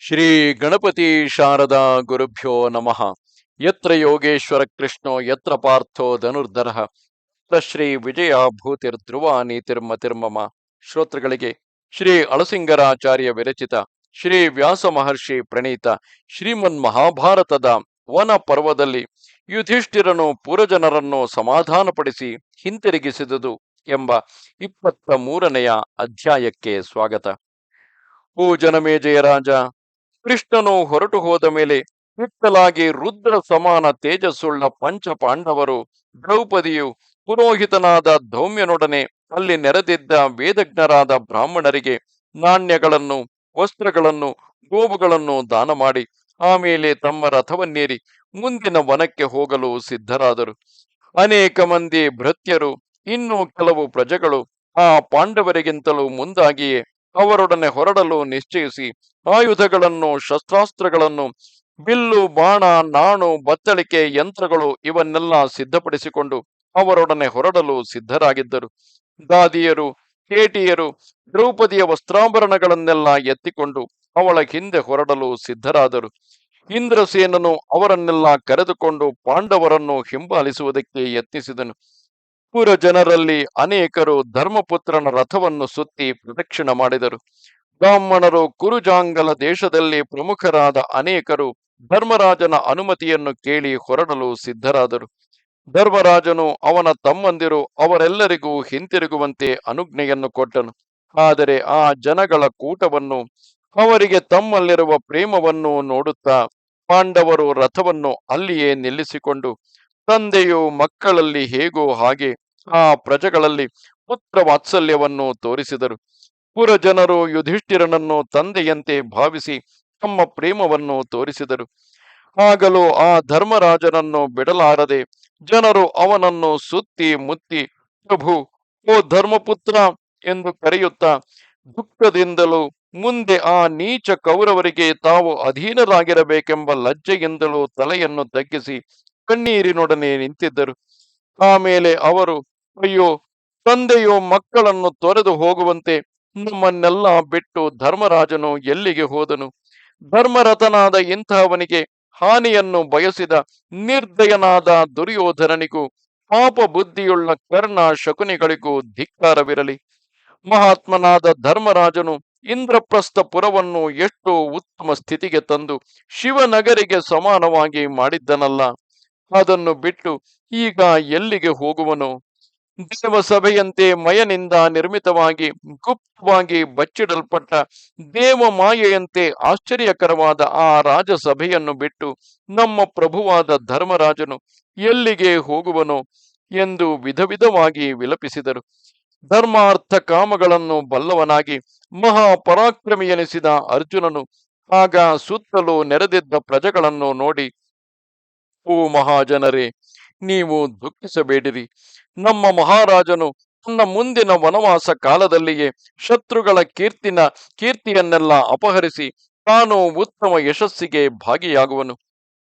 ಶ್ರೀ ಗಣಪತಿ ಶಾರದಾ ಗುರುಭ್ಯೋ ನಮಃ. ಯತ್ರ ಯೋಗೇಶ್ವರ ಕೃಷ್ಣೋ, ಯತ್ರ ಪಾರ್ಥೋ ಧನುರ್ಧರ. ಶ್ರೀ ವಿಜಯ ಭೂತಿರ್ಧ್ರುವ ನೀತಿರ್ಮತಿರ್ಮಮ ಶ್ರೋತೃಗಳಿಗೆ ಶ್ರೀ ಅಳಸಿಂಗರಾಚಾರ್ಯ ವಿರಚಿತ, ಶ್ರೀ ವ್ಯಾಸ ಮಹರ್ಷಿ ಪ್ರಣೀತ, ಶ್ರೀಮನ್ ಮಹಾಭಾರತದ ವನ ಪರ್ವದಲ್ಲಿ ಯುಧಿಷ್ಠಿರನು ಪುರಜನರನ್ನು ಸಮಾಧಾನಪಡಿಸಿ ಹಿಂತಿರುಗಿಸಿದುದು ಎಂಬ ಇಪ್ಪತ್ತ ಮೂರನೆಯ ಅಧ್ಯಾಯಕ್ಕೆ ಸ್ವಾಗತ. ಓ ಜನಮೇಜಯ ರಾಜ ಕೃಷ್ಣನು ಹೊರಟು ಹೋದ ಮೇಲೆ ಹಿತ್ತಲಾಗಿ ರುದ್ರ ಸಮಾನ ತೇಜಸ್ಸುಳ್ಳ ಪಂಚ ಪಾಂಡವರು ದ್ರೌಪದಿಯು ಪುರೋಹಿತನಾದ ಧೌಮ್ಯನೊಡನೆ ಅಲ್ಲಿ ನೆರೆದಿದ್ದ ವೇದಜ್ಞರಾದ ಬ್ರಾಹ್ಮಣರಿಗೆ ನಾಣ್ಯಗಳನ್ನು, ವಸ್ತ್ರಗಳನ್ನು, ಗೋವುಗಳನ್ನು ದಾನ ಮಾಡಿ, ಆಮೇಲೆ ತಮ್ಮ ರಥವನ್ನೇರಿ ಮುಂದಿನ ವನಕ್ಕೆ ಹೋಗಲು ಸಿದ್ಧರಾದರು. ಅನೇಕ ಮಂದಿ ಭೃತ್ಯರು, ಇನ್ನು ಕೆಲವು ಪ್ರಜೆಗಳು ಆ ಪಾಂಡವರಿಗಿಂತಲೂ ಮುಂದಾಗಿಯೇ ಅವರೊಡನೆ ಹೊರಡಲು ನಿಶ್ಚಯಿಸಿ. ಆಯುಧಗಳನ್ನು, ಶಸ್ತ್ರಾಸ್ತ್ರಗಳನ್ನು, ಬಿಲ್ಲು, ಬಾಣ, ನಾಣು, ಬತ್ತಳಿಕೆ, ಯಂತ್ರಗಳು ಇವನ್ನೆಲ್ಲ ಸಿದ್ಧಪಡಿಸಿಕೊಂಡು ಅವರೊಡನೆ ಹೊರಡಲು ಸಿದ್ಧರಾಗಿದ್ದರು. ದಾದಿಯರು ಕೇಟಿಯರು, ದ್ರೌಪದಿಯ ವಸ್ತ್ರಾಭರಣಗಳನ್ನೆಲ್ಲ ಎತ್ತಿಕೊಂಡು ಅವಳ ಹಿಂದೆ ಹೊರಡಲು ಸಿದ್ಧರಾದರು. ಇಂದ್ರಸೇನನು ಅವರನ್ನೆಲ್ಲ ಕರೆದುಕೊಂಡು ಪಾಂಡವರನ್ನು ಹಿಂಬಾಲಿಸುವುದಕ್ಕೆ ಯತ್ನಿಸಿದನು. ಪುರ ಜನರಲ್ಲಿ ಅನೇಕರು ಧರ್ಮಪುತ್ರನ ರಥವನ್ನು ಸುತ್ತಿ ಪ್ರದಕ್ಷಿಣ ಮಾಡಿದರು. ಬ್ರಾಹ್ಮಣರು ಕುರುಜಾಂಗಲ ದೇಶದಲ್ಲಿ ಪ್ರಮುಖರಾದ ಅನೇಕರು ಧರ್ಮರಾಜನ ಅನುಮತಿಯನ್ನು ಕೇಳಿ ಹೊರಡಲು ಸಿದ್ಧರಾದರು. ಧರ್ಮರಾಜನು ಅವನ ತಮ್ಮಂದಿರು ಅವರೆಲ್ಲರಿಗೂ ಹಿಂತಿರುಗುವಂತೆ ಅನುಜ್ಞೆಯನ್ನು ಕೊಟ್ಟನು. ಆದರೆ ಆ ಜನಗಳ ಕೂಟವನ್ನು ಅವರಿಗೆ ತಮ್ಮಲ್ಲಿರುವ ಪ್ರೇಮವನ್ನು ನೋಡುತ್ತಾ ಪಾಂಡವರು ರಥವನ್ನು ಅಲ್ಲಿಯೇ ನಿಲ್ಲಿಸಿಕೊಂಡು ತಂದೆಯು ಮಕ್ಕಳಲ್ಲಿ ಹೇಗೋ ಹಾಗೆ ಆ ಪ್ರಜೆಗಳಲ್ಲಿ ಪುತ್ರ ವಾತ್ಸಲ್ಯವನ್ನು ತೋರಿಸಿದರು. ಪುರಜನರು ಯುಧಿಷ್ಠಿರನನ್ನು ತಂದೆಯಂತೆ ಭಾವಿಸಿ ತಮ್ಮ ಪ್ರೇಮವನ್ನು ತೋರಿಸಿದರು. ಆಗಲೂ ಆ ಧರ್ಮರಾಜನನ್ನು ಬಿಡಲಾರದೆ ಜನರು ಅವನನ್ನು ಸುತ್ತಿ ಮುತ್ತಿ, ಪ್ರಭು, ಓ ಧರ್ಮಪುತ್ರ ಎಂದು ಕರೆಯುತ್ತಾ ದುಃಖದಿಂದಲೂ ಮುಂದೆ ಆ ನೀಚ ಕೌರವರಿಗೆ ತಾವು ಅಧೀನರಾಗಿರಬೇಕೆಂಬ ಲಜ್ಜೆಯಿಂದಲೂ ತಲೆಯನ್ನು ತಗ್ಗಿಸಿ ಕಣ್ಣೀರಿನೊಡನೆ ನಿಂತಿದ್ದರು. ಆಮೇಲೆ ಅವರು, ಅಯ್ಯೋ, ತಂದೆಯೋ, ಮಕ್ಕಳನ್ನು ತೊರೆದು ಹೋಗುವಂತೆ ನಮ್ಮನ್ನೆಲ್ಲ ಬಿಟ್ಟು ಧರ್ಮರಾಜನು ಎಲ್ಲಿಗೆ ಹೋದನು? ಧರ್ಮರಥನಾದ ಇಂತಹವನಿಗೆ ಹಾನಿಯನ್ನು ಬಯಸಿದ ನಿರ್ದಯನಾದ ದುರ್ಯೋಧನನಿಗೂ ಪಾಪ ಬುದ್ಧಿಯುಳ್ಳ ಕರ್ಣ ಶಕುನಿಗಳಿಗೂ ಧಿಕ್ಕಾರವಿರಲಿ. ಮಹಾತ್ಮನಾದ ಧರ್ಮರಾಜನು ಇಂದ್ರಪ್ರಸ್ಥ ಪುರವನ್ನು ಎಷ್ಟು ಉತ್ತಮ ಸ್ಥಿತಿಗೆ ತಂದು ಶಿವನಗರಿಗೆ ಸಮಾನವಾಗಿ ಮಾಡಿದ್ದನಲ್ಲ. ಅದನ್ನು ಬಿಟ್ಟು ಈಗ ಎಲ್ಲಿಗೆ ಹೋಗುವನು? ದೇವಸಭೆಯಂತೆ ಮಯನಿಂದ ನಿರ್ಮಿತವಾಗಿ ಗುಪ್ತವಾಗಿ ಬಚ್ಚಿಡಲ್ಪಟ್ಟ ದೇವ ಮಾಯೆಯಂತೆ ಆಶ್ಚರ್ಯಕರವಾದ ಆ ರಾಜಸಭೆಯನ್ನು ಬಿಟ್ಟು ನಮ್ಮ ಪ್ರಭುವಾದ ಧರ್ಮರಾಜನು ಎಲ್ಲಿಗೆ ಹೋಗುವನು ಎಂದು ವಿಧ ವಿಧವಾಗಿ ವಿಲಪಿಸಿದರು. ಧರ್ಮಾರ್ಥ ಕಾಮಗಳನ್ನು ಬಲ್ಲವನಾಗಿ ಮಹಾಪರಾಕ್ರಮಿ ಎನಿಸಿದ ಅರ್ಜುನನು ಆಗ ಸುತ್ತಲೂ ನೆರೆದಿದ್ದ ಪ್ರಜೆಗಳನ್ನು ನೋಡಿ ಓ ಮಹಾಜನರೇ, ನೀವು ದುಃಖಿಸಬೇಡಿರಿ. ನಮ್ಮ ಮಹಾರಾಜನು ತನ್ನ ಮುಂದಿನ ವನವಾಸ ಕಾಲದಲ್ಲಿಯೇ ಶತ್ರುಗಳ ಕೀರ್ತಿನ ಕೀರ್ತಿಯನ್ನೆಲ್ಲ ಅಪಹರಿಸಿ ತಾನು ಉತ್ತಮ ಯಶಸ್ಸಿಗೆ ಭಾಗಿಯಾಗುವನು.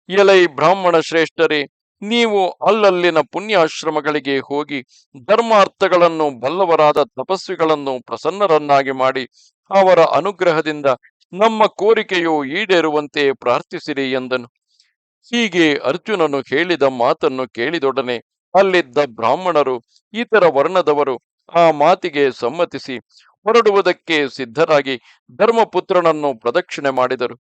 ಎಲೈ ಬ್ರಾಹ್ಮಣ ಶ್ರೇಷ್ಠರೇ, ನೀವು ಅಲ್ಲಲ್ಲಿನ ಪುಣ್ಯಾಶ್ರಮಗಳಿಗೆ ಹೋಗಿ ಧರ್ಮಾರ್ಥಗಳನ್ನು ಬಲ್ಲವರಾದ ತಪಸ್ವಿಗಳನ್ನು ಪ್ರಸನ್ನರನ್ನಾಗಿ ಮಾಡಿ ಅವರ ಅನುಗ್ರಹದಿಂದ ನಮ್ಮ ಕೋರಿಕೆಯು ಈಡೇರುವಂತೆ ಪ್ರಾರ್ಥಿಸಿರಿ ಎಂದನು. ಹೀಗೆ ಅರ್ಜುನನು ಹೇಳಿದ ಮಾತನ್ನು ಕೇಳಿದೊಡನೆ ಅಲ್ಲಿದ್ದ ಬ್ರಾಹ್ಮಣರು, ಇತರ ವರ್ಣದವರು ಆ ಮಾತಿಗೆ ಸಮ್ಮತಿಸಿ ಹೊರಡುವುದಕ್ಕೆ ಸಿದ್ಧರಾಗಿ ಧರ್ಮಪುತ್ರನನ್ನು ಪ್ರದಕ್ಷಿಣೆ ಮಾಡಿದರು.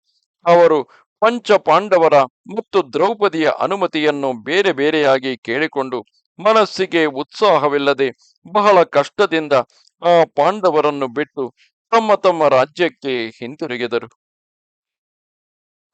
ಅವರು ಪಂಚ ಪಾಂಡವರ ಮತ್ತು ದ್ರೌಪದಿಯ ಅನುಮತಿಯನ್ನು ಬೇರೆ ಬೇರೆಯಾಗಿ ಕೇಳಿಕೊಂಡು ಮನಸ್ಸಿಗೆ ಉತ್ಸಾಹವಿಲ್ಲದೆ ಬಹಳ ಕಷ್ಟದಿಂದ ಆ ಪಾಂಡವರನ್ನು ಬಿಟ್ಟು ತಮ್ಮ ತಮ್ಮ ರಾಜ್ಯಕ್ಕೆ ಹಿಂತಿರುಗಿದರು.